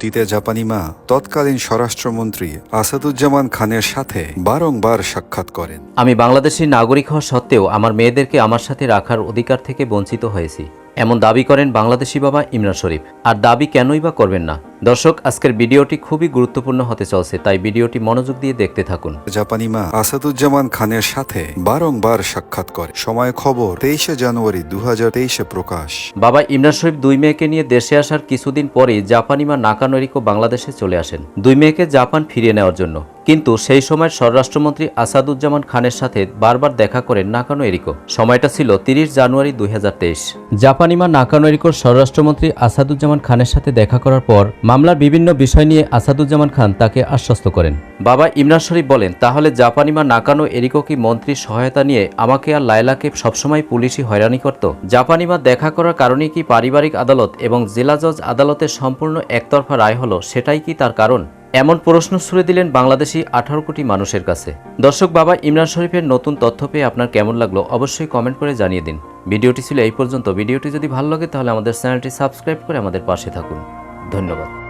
অতীতে জাপানি মা, তৎকালীন স্বরাষ্ট্রমন্ত্রী আসাদুজ্জামান খানের সাথে বারংবার সাক্ষাৎ করেন। আমি বাংলাদেশের নাগরিক হওয়া সত্ত্বেও আমার মেয়েদেরকে আমার সাথে রাখার অধিকার থেকে বঞ্চিত হয়েছি। এমন দাবি করেন বাংলাদেশি বাবা ইমরান শরীফ। আর দাবি কেনই বা করবেন না? দর্শক আজকের ভিডিওটি খুবই গুরুত্বপূর্ণ হতে চলছে তাই ভিডিওটি মনোযোগ দিয়ে দেখতে থাকুন। জাপানি মা আসাদুজ্জামান খানের সাথে বারংবার সাক্ষাৎ করে। সময় খবর তেইশে জানুয়ারি দু তেইশে প্রকাশ। বাবা ইমরান শরীফ দুই মেয়েকে নিয়ে দেশে আসার কিছুদিন পরেই জাপানি মা নাকানরিকো বাংলাদেশে চলে আসেন। দুই মেয়েকে জাপান ফিরিয়ে নেওয়ার জন্য। কিন্তু সেই সময় স্বরাষ্ট্রমন্ত্রী আসাদুজ্জামান খানের সাথে বারবার দেখা করেন নাকানো এরিকো। সময়টা ছিল তিরিশ জানুয়ারি দুই হাজার তেইশ। জাপানিমা নাকানো এরিকোর স্বরাষ্ট্রমন্ত্রী আসাদুজ্জামান খানের সাথে দেখা করার পর মামলার বিভিন্ন বিষয় নিয়ে আসাদুজ্জামান খান তাকে আশ্বস্ত করেন। বাবা ইমরান শরীফ বলেন, তাহলে জাপানিমা নাকানো এরিকো কি মন্ত্রীর সহায়তা নিয়ে আমাকে আর লায়লাকে সবসময় পুলিশি হয়রানি করত? জাপানিমা দেখা করার কারণে কি পারিবারিক আদালত এবং জেলা জজ আদালতের সম্পূর্ণ একতরফা রায় হলো, সেটাই কি তার কারণ? এমন প্রশ্ন ছুড়ে দিলেন বাংলাদেশি আঠারো কোটি মানুষের কাছে। দর্শক বাবা, ইমরান শরীফের নতুন তথ্য পেয়ে আপনার কেমন লাগল অবশ্যই কমেন্ট করে জানিয়ে দিন। ভিডিওটি ছিল এই পর্যন্ত। ভিডিওটি যদি ভালো লাগে তাহলে আমাদের চ্যানেলটি সাবস্ক্রাইব করে আমাদের পাশে থাকুন। ধন্যবাদ।